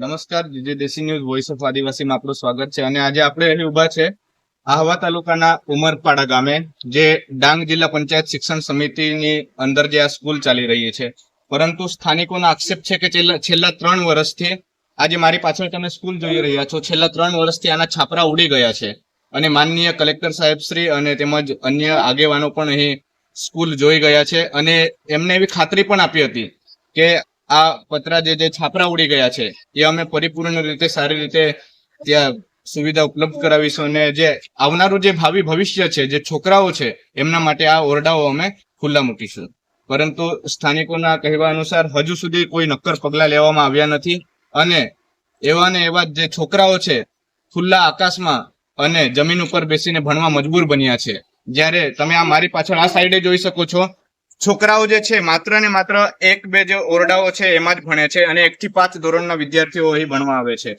નમસ્કાર, જે દેશી ન્યૂઝ વોઇસ ઓફ આદિવાસીમાં આપનું સ્વાગત છે અને આજે આપણે અહીં ઊભા છે આહવા તાલુકાના ઉમરપાડા ગામે, જે ડાંગ જિલ્લા પંચાયત શિક્ષણ સમિતિની અંદર જે આ સ્કૂલ ચાલી રહી છે. પરંતુ સ્થાનિકોનો આક્ષેપ છે કે છેલ્લા ત્રણ વર્ષથી આજે મારી પાછળ તમે સ્કૂલ જોઈ રહ્યા છો. છેલ્લા ત્રણ વર્ષથી આના છાપરા ઉડી ગયા છે. અને માનનીય કલેક્ટર સાહેબ શ્રી અને તેમજ અન્ય આગેવાનો પણ અહીં સ્કૂલ જોઈ ગયા છે અને એમને એવી ખાતરી પણ આપી હતી કે આ પતરા જે જે છાપરા ઉડી ગયા છે, એ અમે પરિપૂર્ણ રીતે સારી રીતે ત્યાં સુવિધા ઉપલબ્ધ કરાવીશું અને જે આવનારું જે ભાવિ ભવિષ્ય છે, જે છોકરાઓ છે, એમના માટે આ ઓરડાઓ અમે ખુલ્લા મૂકીશું. પરંતુ સ્થાનિકોના કહેવા અનુસાર હજુ સુધી કોઈ નક્કર પગલા લેવામાં આવ્યા નથી અને એવા ને એવા જે છોકરાઓ છે, ખુલ્લા આકાશમાં અને જમીન ઉપર બેસીને ભણવા મજબૂર બન્યા છે. જ્યારે તમે આ મારી પાછળ આ સાઈડે જોઈ શકો છો, છોકરાઓ જે છે, માત્ર ને માત્ર એક બે જે ઓરડાઓ છે, એમાં જ ભણે છે અને એક થી પાંચ ધોરણના વિદ્યાર્થીઓ અહીં ભણવા આવે છે.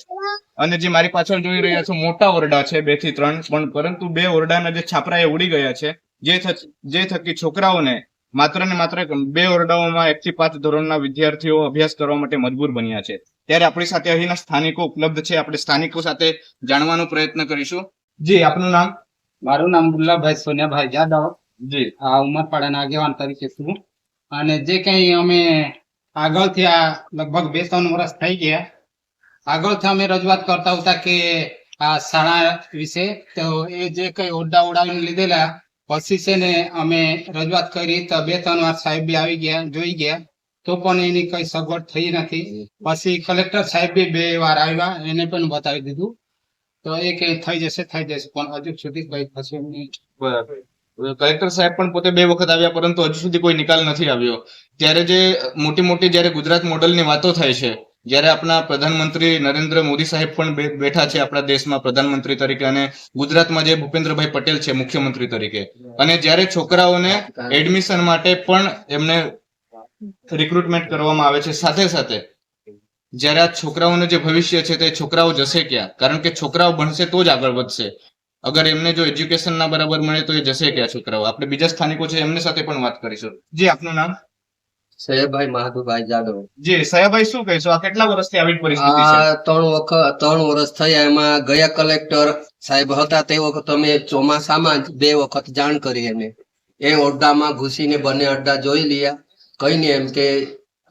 અને જે મારી પાછળ જોઈ રહ્યા છો, મોટા ઓરડા છે, બેથી ત્રણ, પણ પરંતુ બે ઓરડાના જે છાપરા એ ઉડી ગયા છે, જે જે થકી છોકરાઓને માત્ર ને માત્ર બે ઓરડાઓમાં એક થી પાંચ ધોરણના વિદ્યાર્થીઓ અભ્યાસ કરવા માટે મજબૂર બન્યા છે. ત્યારે આપણી સાથે અહીંના સ્થાનિકો ઉપલબ્ધ છે, આપણે સ્થાનિકો સાથે જાણવાનો પ્રયત્ન કરીશું. જી, આપનું નામ? મારું નામ બુલ્લાભાઈ સોનિયાભાઈ જાદવ. જી આ ઉમરપાડાના આગેવાન તરીકે છું. અને જે કંઈ અમે આગળથી આ લગભગ બે ત્રણ વર્ષ થઈ ગયા. આગળથી અમે રજૂઆત કરતા હતા કે આ શાળા વિશે તો એ જે કઈ ઓરડા ઉડાવીને લીધેલા પછી છે ને અમે રજૂઆત કરી તો બે ત્રણ વાર સાહેબ બી આવી ગયા જોઈ ગયા. તો પણ એની કઈ સગવડ થઈ નથી. પછી કલેક્ટર સાહેબ બી બે વાર આવ્યા એને પણ બતાવી દીધું. તો એ કે થઈ જશે થઈ જશે. પણ હજુ સુધી કઈ થશે નહીં. બરાબર. કલેક્ટર સાહેબ પણ પોતે બે વખત આવ્યા પરંતુ હજુ સુધી કોઈ નિકાલ નથી આવ્યો. ત્યારે જે મોટી મોટી જ્યારે ગુજરાત મોડલની વાતો થાય છે જ્યારે આપણા પ્રધાનમંત્રી નરેન્દ્ર મોદી સાહેબ પણ બેઠા છે આપણા દેશમાં પ્રધાનમંત્રી તરીકે અને ગુજરાતમાં જે ભૂપેન્દ્રભાઈ પટેલ છે મુખ્યમંત્રી તરીકે. અને જ્યારે છોકરાઓને એડમિશન માટે પણ એમને રિક્રુટમેન્ટ કરવામાં આવે છે સાથે સાથે. જ્યારે આ છોકરાઓનું જે ભવિષ્ય છે તે છોકરાઓ જશે ક્યાં? કારણ કે છોકરાઓ ભણશે તો જ આગળ વધશે. અગર એમને જો એજ્યુકેશન ના બરાબર મળે તો એ જશે ક્યાં છોકરાઓ? આપણે બીજા સ્થાનિકો છે એમની સાથે પણ વાત કરીશું. જી આપનું નામ? સૈયદભાઈ મહાદુભાઈ જાદવ. જી સયાભાઈ શું કહીશું? આ કેટલા વર્ષથી આવી પરિસ્થિતિ છે? ત્રણ વખત ત્રણ વર્ષ થયા. એમાં ગયા કલેક્ટર સાહેબ હતા તે વખત અમે ચોમાસામાં બે વખત જાણ કરી એને. એ અડ્ડામાં ઘૂસીને બંને અડ્ડા જોઈ લીયા. કઈ ને એમ કે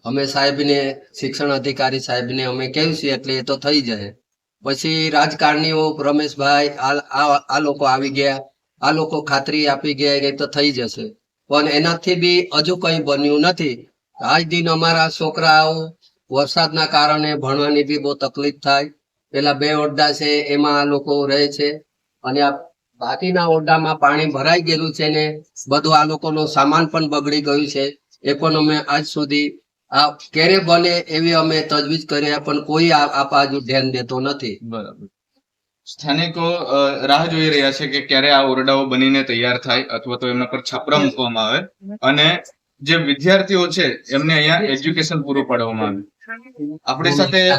અમે સાહેબને, શિક્ષણ અધિકારી સાહેબને અમે કહ્યું છે એટલે એ તો થઈ જાય. પછી રાજકારણીઓ, રમેશભાઈ, આ લોકો આવી ગયા. આ લોકો ખાતરી આપી ગયા કે તો થઈ જશે. પણ એનાથી બી હજુ કઈ બન્યું નથી. આજ દિન અમારા છોકરાઓ વરસાદના કારણે ભણવાની બી બહુ તકલીફ થાય. પેલા બે ઓરડા છે, એમાં આ લોકો રહે છે. અને આ બાકીના ઓરડામાં પાણી ભરાઈ ગયેલું છે ને, બધું આ લોકોનો સામાન પણ બગડી ગયું છે. એ પણ અમે આજ સુધી આ ક્યારે બને એવી અમે તજવીજ કરી પણ કોઈ આ બાજુ ધ્યાન દેતો નથી. બરાબર. સ્થાનિકો રાહ જોઈ રહ્યા છે કે ક્યારે આ ઓરડાઓ બનીને તૈયાર થાય અથવા તો એમના પર છાપરા મૂકવામાં આવે. અને જે વિદ્યાર્થીઓ છે એમને અહીંયા એજ્યુકેશન પૂરું પાડવામાં આવે. આપણી સાથે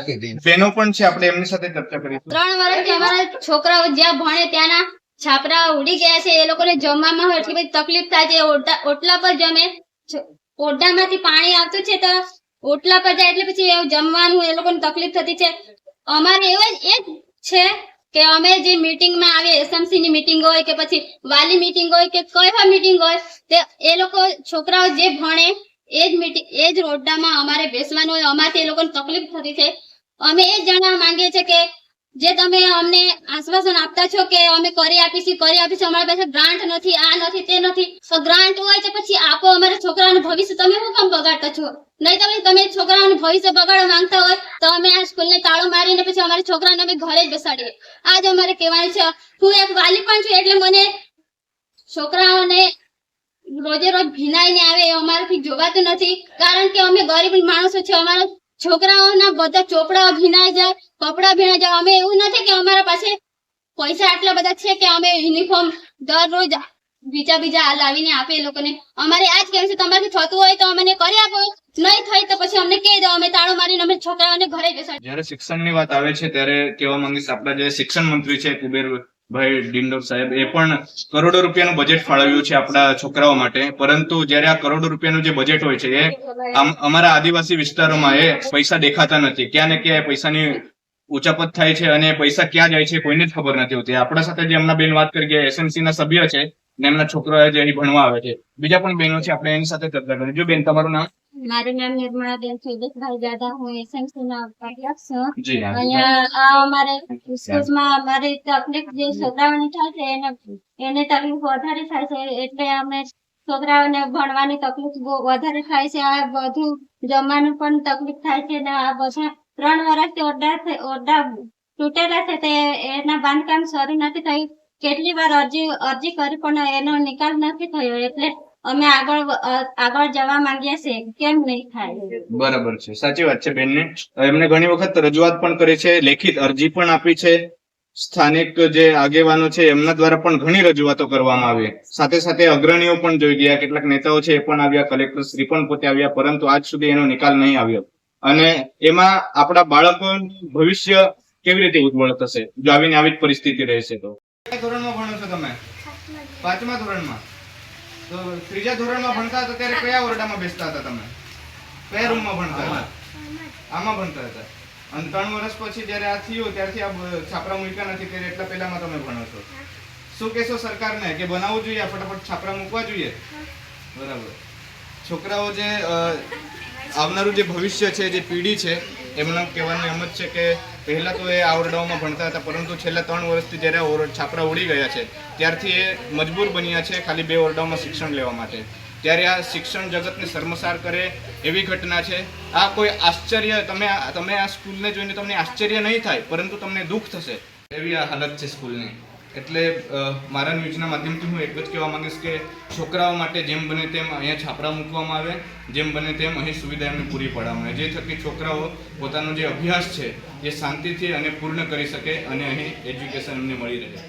બહેનો પણ છે આપણે એમની સાથે ચર્ચા કરીશું. ત્રણ વર્ષથી અમારા છોકરાઓ જ્યાં ભણે ત્યાંના છાપરા ઉડી ગયા છે એ લોકોને જમવામાં એટલી બધી તકલીફ થાય છે ઓટલા પર જમે. છ- ઓરડામાંથી પાણી આવતું છે તો ઓટલા પર જાય એટલે પછી જમવાનું, એ લોકોને તકલીફ થતી છે. અમારે એવું એ જ છે કે અમે જે મીટિંગમાં આવીએ એસએમસી ની મીટિંગ હોય કે પછી વાલી મીટિંગ હોય કે કોઈ મીટિંગ હોય, તે એ લોકો, છોકરાઓ જે ભણે, એ જ મીટિંગ, એ જ ઓરડામાં અમારે બેસવાનું હોય, અમારથી એ લોકોને તકલીફ થતી છે. અમે એ જ જાણવા માંગીએ છીએ કે જે તમે અમને આશ્વાસન આપતા છો કે અમે કરી આપીશું કરી આપીશું, અમારા પાસે ગ્રાન્ટ નથી, આ નથી, તે નથી. ગ્રાન્ટ હોય તો પછી આપો અમારા છોકરાઓનું ભવિષ્ય. તમે શું કામ બગાડતા છો? નહીં તમે તમે છોકરાઓનું ભવિષ્ય બગાડવા માંગતા હોય, તો અમે આ સ્કૂલને તાળું મારીને પછી અમારા છોકરાઓને અમે ઘરે જ બેસાડીએ. આજ અમારે કહેવાનું છે, હું એક વાલી પણ છું એટલે મને છોકરાઓને રોજે રોજ ભીનાઈને આવે એ અમારાથી જોવાતું નથી. કારણ કે અમે ગરીબ માણસો છે અમારા છોકરાઓના બધા ચોપડા ભીનાઈ જાય, કપડા ભીનાઈ જાય. અમે એવું નથી કે અમારા પાસે પૈસા આટલા બધા છે કે અમે યુનિફોર્મ દરરોજ બીજા બીજા લાવીને આપે એ લોકોને. અમારે આ જ કહેવું છે, તમારાથી થતું હોય તો અમને કરી આપો. નહીં થાય તો પછી અમને કહી દો, અમે તાળો મારીને અમે છોકરાઓને ઘરે બેસાડ જ્યારે શિક્ષણની વાત આવે છે, ત્યારે કહેવા માંગીશ આપણા જે શિક્ષણ મંત્રી છે કુબેર ભાઈ, ડિંડોર સાહેબ, એ પણ કરોડો રૂપિયાનું બજેટ ફાળવ્યું છે આપણા છોકરાઓ માટે. પરંતુ જ્યારે આ કરોડો રૂપિયાનું જે બજેટ હોય છે, એ અમારા આદિવાસી વિસ્તારોમાં એ પૈસા દેખાતા નથી. ક્યાં ને ક્યાં પૈસાની ઉચાપત થાય છે અને પૈસા ક્યાં જાય છે, કોઈને જ ખબર નથી હોતી. આપણા સાથે જે હમણાં બેન વાત કરી ગયા એસએમસી ના સભ્ય છે ને એમના છોકરાઓ જે અહીં ભણવા આવે છે. બીજા પણ બહેનો છે, આપણે એની સાથે ચર્ચા કરી. જો બેન, તમારું નામ? મારું નામ નિર્મળાબેન સુરેશભાઈ જાદા હું એસએમસી ના ઉપાધ્યક્ષ છું અહીંયા અમારે સ્કૂલમાં અમારી તકલીફ જે છોકરાઓની થાય છે એને એને તકલીફ વધારે થાય છે એટલે અમે છોકરાઓને ભણવાની તકલીફ વધારે થાય છે. આ બધું જમવાનું પણ તકલીફ થાય છે ને આ બધા ત્રણ વર્ષથી ઓરડા ઓરડા તૂટેલા છે તે એના બાંધકામ શરૂ નથી થયું. કેટલી વાર અરજી અરજી કરી પણ એનો નિકાલ નથી થયો એટલે અમે આગળ આગળ જવા માંગીએ છીએ કેમ નહીં થાય? બરાબર છે સાચી વાત છે બેનને. એમને ઘણી વખત રજૂઆત પણ કરી છે લેખિત અરજી પણ આપી છે. સ્થાનિક જે આગેવાનો છે એમના દ્વારા પણ ઘણી રજૂઆતો કરવામાં આવી. સાથે સાથે અગ્રણીઓ પણ જોઈ ગયા કેટલાક નેતાઓ છે એ પણ આવ્યા કલેક્ટર શ્રી પણ પોતે આવ્યા પરંતુ આજ સુધી એનો નિકાલ નહીં આવ્યો. અને એમાં આપણા બાળકોનું ભવિષ્ય કેવી રીતે ઉજ્જવળ થશે? જો આવીને આવી જ પરિસ્થિતિ રહેશે તો. ધોરણમાં ભણો છો તમે? પાંચમા ધોરણમાં? તો ત્રીજા ધોરણમાં ભણતા હતા ત્યારે કયા ઓરડામાં બેસતા હતા તમે? કયા રૂમમાં ભણતા હતા? આમાં ભણતા હતા. અને ત્રણ વર્ષ પછી જ્યારે આ થયું, ત્યારથી આ છાપરા મૂક્યા નથી, ત્યારે એટલા પહેલામાં તમે ભણો છો. શું કહેશો સરકારને કે બનાવવું જોઈએ ફટાફટ છાપરા મૂકવા જોઈએ? બરાબર. છોકરાઓ જે આવનારું જે ભવિષ્ય છે, જે પેઢી છે, એમના કહેવાનું એમ જ છે કે પહેલા તો એ આ ઓરડાઓમાં ભણતા હતા, પરંતુ છેલ્લા ત્રણ વર્ષથી જ્યારે છાપરા ઉડી ગયા છે, ત્યારથી એ મજબૂર બન્યા છે ખાલી બે ઓરડાઓમાં શિક્ષણ લેવા માટે. ત્યારે આ શિક્ષણ જગતને શર્મસાર કરે એવી ઘટના છે. આ કોઈ આશ્ચર્ય, તમે તમે આ સ્કૂલને જોઈને તમને આશ્ચર્ય નહીં થાય, પરંતુ તમને દુઃખ થશે. એવી આ હાલત છે સ્કૂલની. એટલે મારા ન્યૂઝના માધ્યમથી હું એક જ કહેવા માંગીશ કે છોકરાઓ માટે જેમ બને તેમ અહીંયા છાપરા મૂકવામાં આવે, જેમ બને તેમ અહીં સુવિધા એમને પૂરી પાડવામાં આવે. જે થકી છોકરાઓ પોતાનો જે અભ્યાસ છે, એ શાંતિથી અને પૂર્ણ કરી શકે અને અહીં એજ્યુકેશન એમને મળી રહે.